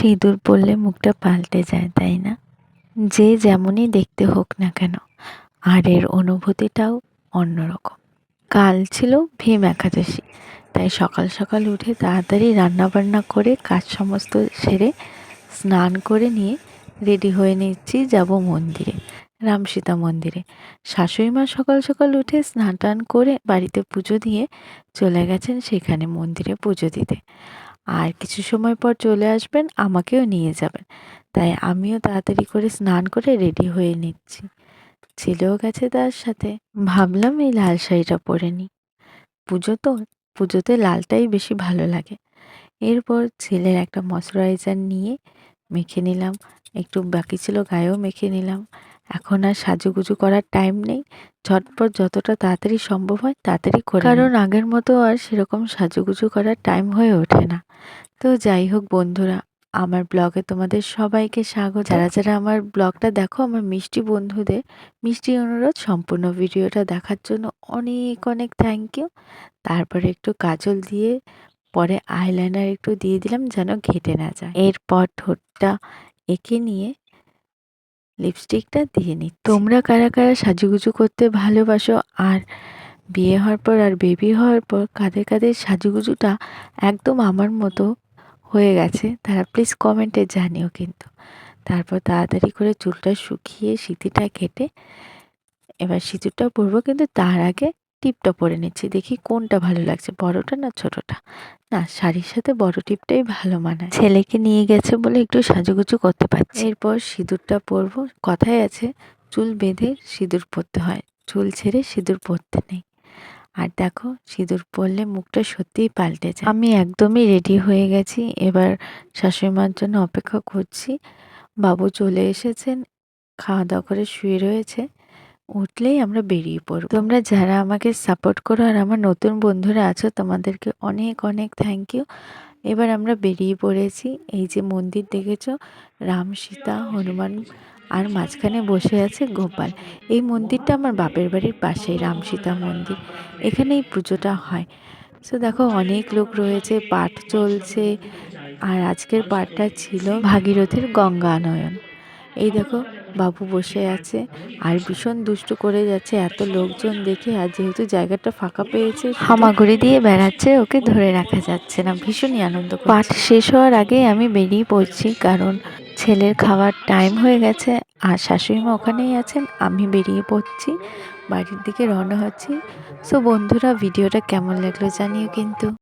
সিঁদুর পরলে মুখটা পাল্টে যায়, তাই না? যে যেমনই দেখতে হোক না কেন আর এর অনুভূতিটাও অন্যরকম। কাল ছিল ভীম একাদশী, তাই সকাল সকাল উঠে তাড়াতাড়ি রান্নাবান্না করে কাজ সমস্ত সেরে স্নান করে নিয়ে রেডি হয়ে নিচ্ছি, যাব মন্দিরে, রাম সীতা মন্দিরে। শাশুড়ি মা সকাল সকাল উঠে স্নান টান করে বাড়িতে পুজো দিয়ে চলে গেছেন সেখানে মন্দিরে পুজো দিতে। আর কিছু সময় পর চলে আসবেন, আমাকেও নিয়ে যাবেন। তাই আমিও তাড়াতাড়ি করে স্নান করে রেডি হয়ে নিচ্ছি। ছেলেও গেছে তার সাথে। ভাবলাম এই লাল শাড়িটা পরে নিই। পুজো তো, পুজোতে লালটাই বেশি ভালো লাগে। এরপর ছেলের একটা ময়শ্চারাইজার নিয়ে মেখে নিলাম। একটু বাকি ছিল গায়েও মেখে নিলাম। এখন আর সাজুগুজু করার টাইম নেই। ঝটপট যতটা তাড়াতাড়ি সম্ভব হয়, তাড়াতাড়ি করে কারণ আগের মতো আর সেরকম সাজুগুজু করার টাইম হয়ে ওঠে না। তো যাই হোক বন্ধুরা, আমার ব্লগে তোমাদের সবাইকে স্বাগত। যারা যারা আমার ব্লগটা দেখো, আমার মিষ্টি বন্ধুদের, মিষ্টি অনুরোধ, সম্পূর্ণ ভিডিওটা দেখার জন্য অনেক অনেক থ্যাংক ইউ তারপরে একটু কাজল দিয়ে, পরে আইলাইনার একটু দিয়ে দিলাম যেন ঘেটে না যায়। এরপর ঠোঁটটা এঁকে নিয়ে লিপস্টিকটা দিয়ে নিই তোমরা কারা কারা সাজুগুজু করতে ভালোবাসো আর বিয়ে হওয়ার পর আর বেবি হওয়ার পর কাদের কাদের সাজুগুজুটা একদম আমার মতো হয়ে গেছে, তারা প্লিজ কমেন্টে জানিও কিন্তু। তারপর তাড়াতাড়ি করে চুলটা শুকিয়ে সিঁথিটা কেটে, এবার সিঁদুরটা পরবো কিন্তু তার আগে টিপটা পরে নিচ্ছি। দেখি কোনটা ভালো লাগছে, বড়টা না ছোটটা? না, শাড়ির সাথে বড় টিপটাই ভালো মানায়। ছেলেকে নিয়ে গেছে বলে একটু সাজুগুজু করতে পারছি। এরপর সিঁদুরটা পরবো। কথাই আছে, চুল বেঁধে সিঁদুর পরতে হয়। চুল ছেড়ে সিঁদুর পরতে নেই। আর দেখো, সিঁদুর পরলে মুখটা সত্যিই পাল্টে যায়। আমি একদমই রেডি হয়ে গেছি। এবার শাশুড়ি মার জন্য অপেক্ষা করছি। বাবু চলে এসেছেন খাওয়া দাওয়া করে শুয়ে রয়েছে। উঠলেই আমরা বেরিয়ে পড়ব। তোমরা যারা আমাকে সাপোর্ট করো আর আমার নতুন বন্ধুরা আছো, তোমাদেরকে অনেক অনেক থ্যাংক ইউ এবার আমরা বেরিয়ে পড়েছি, এই যে মন্দির দেখেছ? রাম, সীতা, হনুমান আর মাঝখানে বসে আছে গোপাল। এই মন্দিরটা আমার বাপের বাড়ির পাশেই, রাম, সীতা মন্দির। এখানে এই পুজোটা হয়। সো দেখো, অনেক লোক রয়েছে, পাঠ চলছে আর আজকের পাঠটা ছিল ভাগীরথীর গঙ্গানয়ন। এই দেখো বাবু বসে আছে আর ভীষণ দুষ্টু করে যাচ্ছে। এত লোকজন দেখে আর যেহেতু জায়গাটা ফাঁকা পেয়েছে হামাগুড়ি দিয়ে বেড়াচ্ছে ওকে ধরে রাখা যাচ্ছে না। ভীষণই আনন্দ পাঠ শেষ হওয়ার আগে আমি বেরিয়ে পড়ছি কারণ ছেলের খাওয়ার টাইম হয়ে গেছে আর শাশুড়ি মা ওখানেই আছেন আমি বেরিয়ে পড়ছি বাড়ির দিকে রওনা হচ্ছি। সো বন্ধুরা ভিডিওটা কেমন লাগল জানিও কিন্তু।